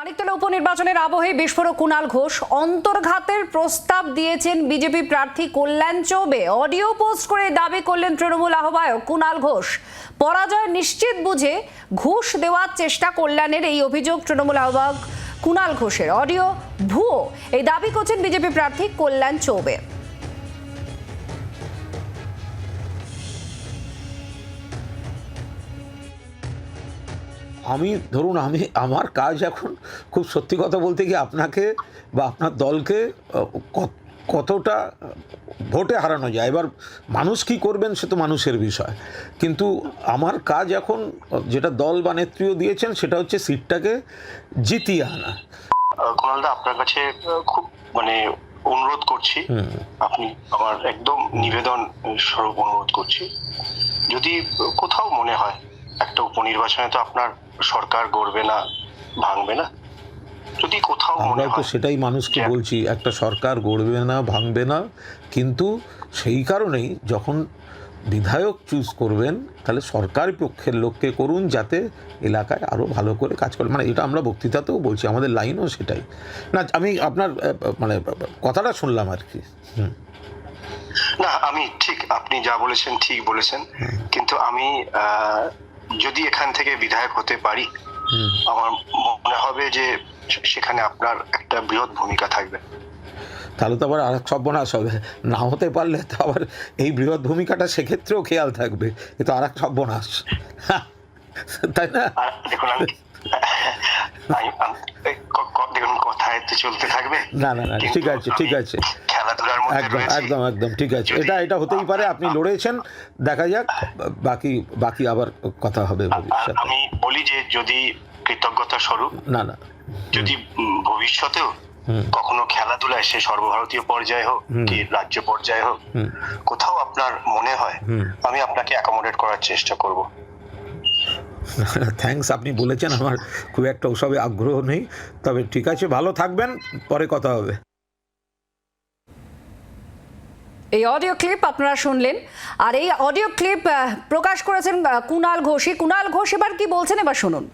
মানিকতলা উপনির্বাচনের আবহে বিস্ফোরক কুণাল ঘোষ অন্তর্ঘাতের প্রস্তাব দিয়েছেন বিজেপি প্রার্থী কল্যাণ চৌবে। অডিও পোস্ট করে দাবি করলেন তৃণমূল আহ্বায়ক কুণাল ঘোষ। পরাজয় নিশ্চিত বুঝে ঘুষ দেওয়ার চেষ্টা কল্যাণের এই অভিযোগ তৃণমূল আহ্বায়ক কুণাল ঘোষের। অডিও ভুয়ো এই দাবি করছেন বিজেপি প্রার্থী কল্যাণ চৌবে। আমি ধরুন আমি আমার কাজ এখন খুব সত্যি কথা বলতে কি আপনাকে বা আপনার দলকে কতটা ভোটে হারানো যায়। এবার মানুষ কি করবেন সে তো মানুষের বিষয়। কিন্তু আমার কাজ এখন যেটা দল বা নেত্রীও দিয়েছেন সেটা হচ্ছে সিটটাকে জিতিয়ে আনা। কুণালদা আপনার কাছে খুব মানে অনুরোধ করছি। আপনি আমার একদম নিবেদন স্বরূপ অনুরোধ করছি। যদি কোথাও মনে হয় একটা উপনির্বাচনে তো আপনার সরকার গড়বে না ভাঙবে না? যদি কোথাও আমরা তো সেটাই মানুষকে বলছি একটা সরকার গড়বে না ভাঙবে না কিন্তু সেই কারণেই যখন বিধায়ক চুজ করবেন তাহলে সরকারি পক্ষের লোককে করুন যাতে এলাকায় আরও ভালো করে কাজ করে। মানে এটা আমরা বক্তৃতাতেও বলছি আমাদের লাইনও সেটাই। না আমি আপনার মানে কথাটা শুনলাম আর কি। হুম। না আমি ঠিক আপনি যা বলেছেন ঠিক বলেছেন। কিন্তু আমি যদি এখান থেকে বিধায়ক হতে পারি আমার মনে হবে যে সেখানে আপনার একটা বৃহৎ ভূমিকা থাকবে। তাহলে তো আবার আর এক সর্বনাশ হবে। না হতে পারলে তো আবার এই বৃহৎ ভূমিকাটা সেক্ষেত্রেও খেয়াল থাকবে। এ তো আর এক সর্বনাশ। তাই না? দেখুন চলতে থাকবে? না না না ঠিক আছে ঠিক আছে। একদম একদম একদম ঠিক আছে। এটা এটা হতেই পারে আপনি লড়েছেন দেখা যাক বাকি বাকি আবার কথা হবে আমি বলি যে যদি কৃতজ্ঞতা স্বরূপ না না। যদি ভবিষ্যতেও কখনো খেলাধুলায় সে সর্বভারতীয় পর্যায়ে হোক কি রাজ্য পর্যায়ে হোক কোথাও আপনার মনে হয় আমি আপনাকে অ্যাকোমোডেট করার চেষ্টা করব। থ্যাঙ্কস আপনি বলেছেন আমার খুব একটা ওসবে আগ্রহ নেই। তবে ঠিক আছে ভালো থাকবেন পরে কথা হবে। এই অডিও ক্লিপ আপনারা শুনলেন আর এই অডিও ক্লিপ প্রকাশ করেছেন আহ, কুণাল ঘোষই কুণাল ঘোষ এবার কি বলছেন এবার শুনুন।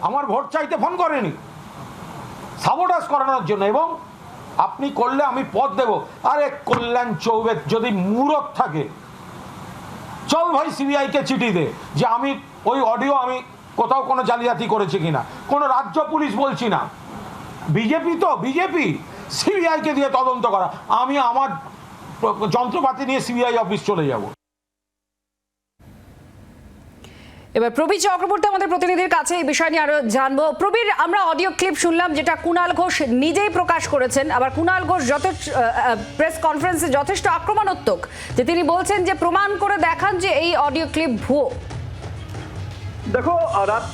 আমার ভোট চাইতে ফোন করেনি। সাবোটাস করানোর জন্য এবং আপনি করলে আমি পদ দেব। আরে কল্যাণ চৌবে যদি মূরত থাকে চল ভাই সিবিআইকে চিঠি দে যে আমি ওই অডিও আমি কোথাও কোনো জালিয়াতি করেছি কিনা। কোনো রাজ্য পুলিশ বলছি না। বিজেপি তো, বিজেপি। সিবিআইকে দিয়ে তদন্ত করা। আমি আমার যন্ত্রপাতি নিয়ে সিবিআই অফিস চলে যাব। এবার প্রবীর চক্রবর্তী আমাদের প্রতিনিধির কাছে এই বিষয় নিয়ে আরও জানব। প্রবীর, আমরা অডিও ক্লিপ শুনলাম যেটা কুণাল ঘোষ নিজেই প্রকাশ করেছেন। আবার কুণাল ঘোষ যথেষ্ট প্রেস কনফারেন্সে যথেষ্ট আক্রমণাত্মক যে তিনি বলছেন যে প্রমাণ করে দেখান যে এই অডিও ক্লিপ ভুয়ো। দেখো রাত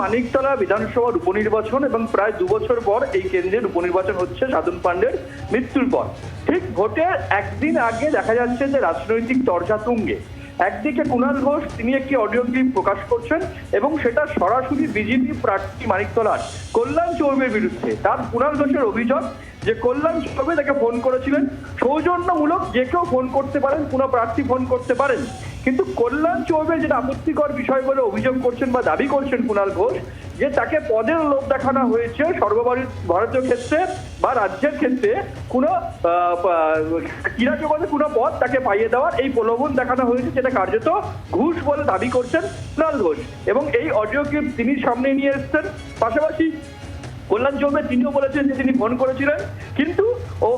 মানিকতলা বিধানসভার উপনির্বাচন এবং প্রায় দু বছর পর এই কেন্দ্রের উপনির্বাচন হচ্ছে সাধন পাণ্ডের মৃত্যুর পর। ঠিক ভোটের একদিন আগে দেখা যাচ্ছে যে রাজনৈতিক চর্চা তুঙ্গে। একদিকে কুণাল ঘোষ, তিনি একটি অডিও ক্লিপ প্রকাশ করছেন এবং সেটা সরাসরি বিজেপি প্রার্থী মানিকতলার, কল্যাণ চৌবের বিরুদ্ধে। তার কুণাল ঘোষের অভিযোগ যে কল্যাণ চৌবে তাকে ফোন করেছিলেন, সৌজন্যমূলক যে কেউ ফোন করতে পারেন কোনো প্রার্থী ফোন করতে পারেন। কিন্তু কল্যাণ চৌবে যেটা আপত্তিকর বিষয় বলে অভিযোগ করছেন বা দাবি করছেন কুণাল ঘোষ, যে তাকে পদের লোভ দেখানো হয়েছে সর্বভারত ভারতীয় ক্ষেত্রে বা রাজ্যের ক্ষেত্রে কোনো ক্রীড়া জগতে কোনো পদ তাকে পাইয়ে দেওয়ার এই প্রলোভন দেখানো হয়েছে যেটা কার্যত ঘুষ বলে দাবি করছেন কুণাল ঘোষ। এবং এই অডিও ক্লিপ তিনি সামনে নিয়ে এসছেন। পাশাপাশি কল্যাণ চৌবে তিনিও বলেছেন যে তিনি ফোন করেছিলেন, কিন্তু ও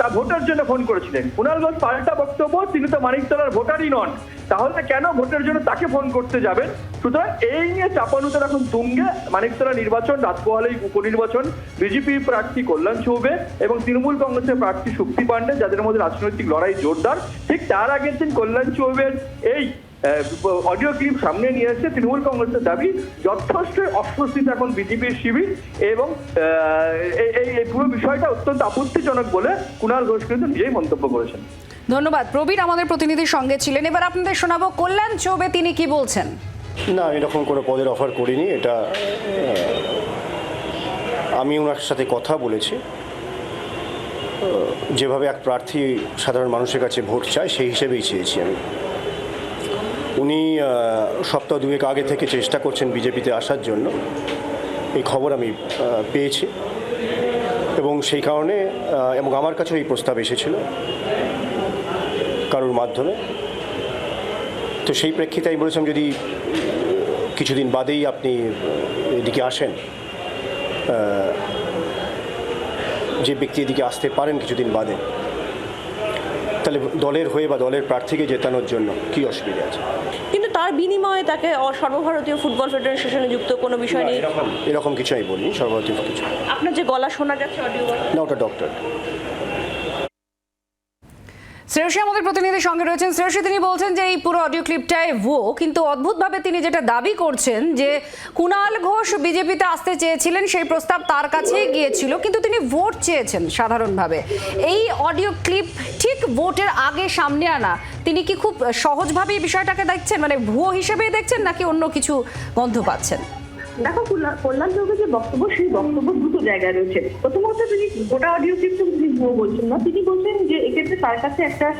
তা ভোটের জন্য ফোন করেছিলেন। কুণাল পাল্টা বক্তব্য, তিনি তো মানিকতলার ভোটারই নন। তাহলে কেন ভোটের জন্য তাকে ফোন করতে যাবেন? সুতরাং এই নিয়ে চাপানুতর এখন তুঙ্গে মানিকতলা নির্বাচন রাতপোহালেই উপনির্বাচন, বিজেপি প্রার্থী কল্যাণ চৌবে এবং তৃণমূল কংগ্রেসের প্রার্থী শক্তি পাণ্ডে, যাদের মধ্যে রাজনৈতিক লড়াই জোরদার। ঠিক তার আগের দিন কল্যাণ চৌবের এই অডিও ক্লিপ সামনে নিয়ে এসেছে তৃণমূল কংগ্রেসের দাবি যথেষ্ট অস্বস্তিতে এখন বিজেপির শিবির এবং এই এই- এই পুরো বিষয়টা অত্যন্ত আপত্তিজনক বলে কুণাল ঘোষ কিন্তু নিজেই মন্তব্য করেছেন। ধন্যবাদ। প্রবীর আমাদের প্রতিনিধির সঙ্গে ছিলেন। এবার আপনাদের শোনাবো কল্যাণ চৌবে তিনি কি বলছেন? না এরকম কোনো পদের অফার করিনি এটা আমি ওনার সাথে কথা বলেছি। যেভাবে এক প্রার্থী সাধারণ মানুষের কাছে ভোট চায় সেই হিসেবেই চেয়েছি আমি। উনি সপ্তাহ দুয়েক আগে থেকে চেষ্টা করছেন বিজেপিতে আসার জন্য। এই খবর আমি পেয়েছি। এবং সেই কারণে এবং আমার কাছেও এই প্রস্তাব এসেছিল কারোর মাধ্যমে। তো সেই প্রেক্ষিতে আমি বলেছিলাম, যদি কিছুদিন বাদেই আপনি এদিকে আসেন যে ব্যক্তি এদিকে আসতে পারেন কিছুদিন বাদে তাহলে দলের হয়ে বা দলের প্রার্থীকে জেতানোর জন্য কি অসুবিধা আছে? কিন্তু তার বিনিময়ে তাকে সর্বভারতীয় ফুটবল ফেডারেশনে যুক্ত কোনো বিষয় নেই এরকম এরকম কিছু আমি বলি সর্বভারতীয় কিছু। আপনার যে গলা শোনা যাচ্ছে অডিও না ওটা ডক্টর শ্রেয়সী আমাদের প্রতিনিধির সঙ্গে রয়েছেন। শ্রেয়সী, তিনি বলছেন যে এই পুরো অডিও ক্লিপটায় ভুয়ো, কিন্তু অদ্ভুতভাবে তিনি যেটা দাবি করছেন যে কুণাল ঘোষ বিজেপিতে আসতে চেয়েছিলেন, সেই প্রস্তাব তার কাছেই গিয়েছিল, কিন্তু তিনি ভোট চেয়েছেন সাধারণভাবে। এই অডিও ক্লিপ ঠিক ভোটের আগে সামনে আনা, তিনি কি খুব সহজভাবেই বিষয়টাকে দেখছেন? মানে ভুয়ো হিসেবেই দেখছেন নাকি অন্য কিছু গন্ধ পাচ্ছেন? দেখো কল্যাণ- চৌধুরীর যে বক্তব্য, সেই বক্তব্য দুটো জায়গায় রয়েছে। প্রথমত তিনি গোটা অডিও ক্লিপটা তিনি ভুয়ো বলছেন না। তিনি বলছেন যে এক্ষেত্রে তার কাছে একটা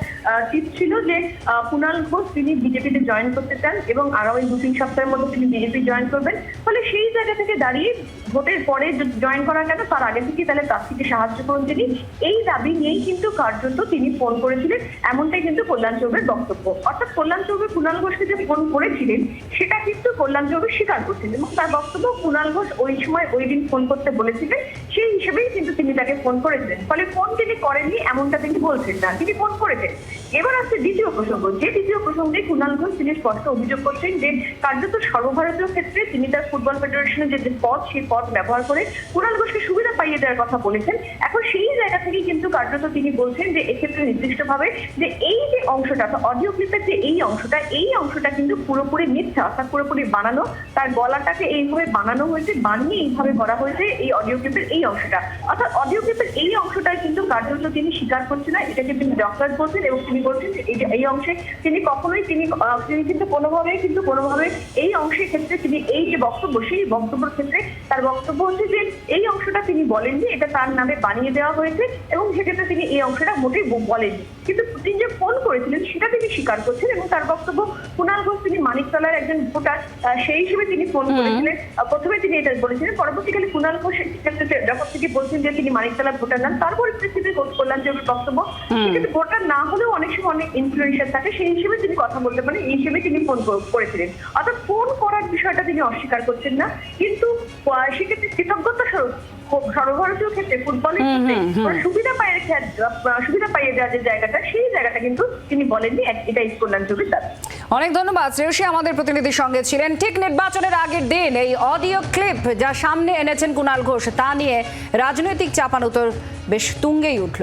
টিপ ছিল যে কুণাল ঘোষ তিনি বিজেপিতে জয়েন করতে চান এবং আগামী দু তিন সপ্তাহের মধ্যে তিনি বিজেপি জয়েন করবেন। ফলে সেই জায়গা থেকে দাঁড়িয়ে ভোটের পরে জয়েন করা কেন, তার আগে থেকে তাহলে প্রার্থীকে সাহায্য করুন তিনি। এই দাবি নিয়েই কিন্তু কার্যত তিনি ফোন করেছিলেন। এমনটাই কিন্তু কল্যাণ চৌবের বক্তব্য। অর্থাৎ কল্যাণ চৌবে কুণাল ঘোষকে যে ফোন করেছিলেন, সেটা কিন্তু কল্যাণ চৌবে স্বীকার করছেন এবং তার বক্তব্য, কুণাল ঘোষ ওই সময় ওই দিন ফোন করতে বলেছিলেন, সেই হিসেবেই কিন্তু তিনি তাকে ফোন করেছিলেন। ফলে ফোন তিনি করেননি, এমনটা তিনি বলছেন না। তিনি ফোন করেছেন। এবার আসছে দ্বিতীয় প্রসঙ্গ। যে দ্বিতীয় প্রসঙ্গে কুণাল ঘোষ তিনি স্পষ্ট অভিযোগ করছেন যে কার্যত সর্বভারতীয় ক্ষেত্রে তিনি তার ফুটবল ফেডারেশনের যে পদ, সেই পদ ব্যবহার করে কুণাল ঘোষকে সুবিধা পাইয়ে দেওয়ার কথা বলেছেন। এখন সেই জায়গা থেকেই কিন্তু কার্যত তিনি বলছেন যে এক্ষেত্রে নির্দিষ্টভাবে যে এই যে অংশটা অডিও ক্লিপের যে এই অংশটা এই অংশটা কিন্তু পুরোপুরি মিথ্যা, অর্থাৎ পুরোপুরি বানানো, তার গলাটাকে এইভাবে বানানো হয়েছে, বানিয়ে এইভাবে করা হয়েছে এই অডিও ক্লিপের এই অংশটা। অর্থাৎ অডিও ক্লিপের এই অংশটা কিন্তু কার্যত তিনি স্বীকার করছে না, এটাকে তিনি ডক্টর বলছেন এবং তিনি বলছেন যে এই যে এই অংশে তিনি কখনোই তিনি তিনি কিন্তু কোনোভাবে কিন্তু কোনোভাবে এই অংশের ক্ষেত্রে তিনি এই যে বক্তব্য সেই বক্তব্যের ক্ষেত্রে তার বক্তব্য হচ্ছে যে এই অংশটা তিনি বলেননি এটা তার নামে বানিয়ে দেওয়া হয়েছে এবং সেক্ষেত্রে তিনি এই অংশটা মোটেই বলেননি। কিন্তু তিনি যে ফোন করেছিলেন সেটা তিনি স্বীকার করছেন এবং তার বক্তব্য কুণাল ঘোষ তিনি মানিকতলার একজন ভোটার সেই হিসেবে তিনি ফোন করেছিলেন। প্রথমে তিনি এটা বলেছিলেন পরবর্তীকালে কুণাল ঘোষ ক্ষেত্রে যখন থেকে বলছেন যে তিনি মানিকতলার ভোটার নাম তার পরিপ্রেক্ষিতে কল্যাণ চৌধুরীর বক্তব্য। কিন্তু ভোটার না হলেও অনেক সময় অনেক ইনফ্লুয়েন্সার থাকে সেই হিসেবে তিনি কথা বলতে পারেন এই হিসেবে তিনি ফোন করেছিলেন। অর্থাৎ ফোন করার বিষয়টা তিনি অস্বীকার করছেন না কিন্তু সেক্ষেত্রে কৃতজ্ঞতা স্বরূপ সর্বভারতীয় ক্ষেত্রে ফুটবলের ক্ষেত্রে সুবিধা পাইয়ে সুবিধা পাইয়ে দেওয়ার যে জায়গাটা সেই জায়গাটা কিন্তু তিনি বলেননি এটাই কল্যাণ চৌধুরীর দাবি অনেক ধন্যবাদ শ্রেয়সী আমাদের প্রতিনিধির সঙ্গে ছিলেন। ঠিক নির্বাচনের আগের দিন এই অডিও ক্লিপ যা সামনে এনেছেন কুণাল ঘোষ তা নিয়ে রাজনৈতিক চাপানুতর বেশ তুঙ্গেই উঠল।